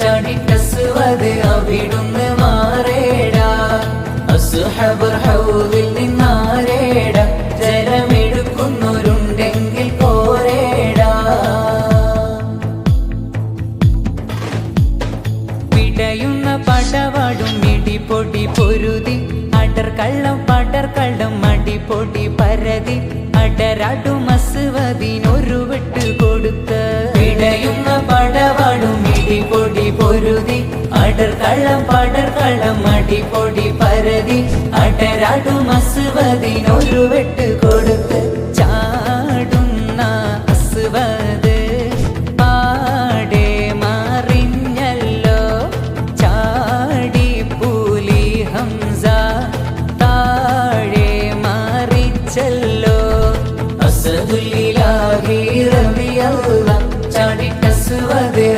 ചാടിട്ടസ്വത് അവിടുന്ന് മാറേടാ. അസുഹബർ ഹൗദിൽ നിന്നാരേടാ ജലമെടുക്കുന്നവരുണ്ടെങ്കിൽ കോരേടാ പിടയുന്ന പടവാടും ഇടിപൊടി പൊരുതി അടർ കള്ളം പടർ കള്ളം മടിപൊടി പരതി അടരാടും അസുവതിനൊരു വെട്ട് അടർക്കളം പടർക്കളം അടിപൊടി പരതി. അടരാടും അസുവതിനൊരു വെട്ട് കൊടുത്ത് ചാടുന്ന അസുവത്. പാടെ മാറിഞ്ഞല്ലോ ചാടി പൂലി ഹംസ. താഴെ മാറിച്ചല്ലോ അസദുലിലാഹി റബിയല്ല ചാടിട്ടസുവതേ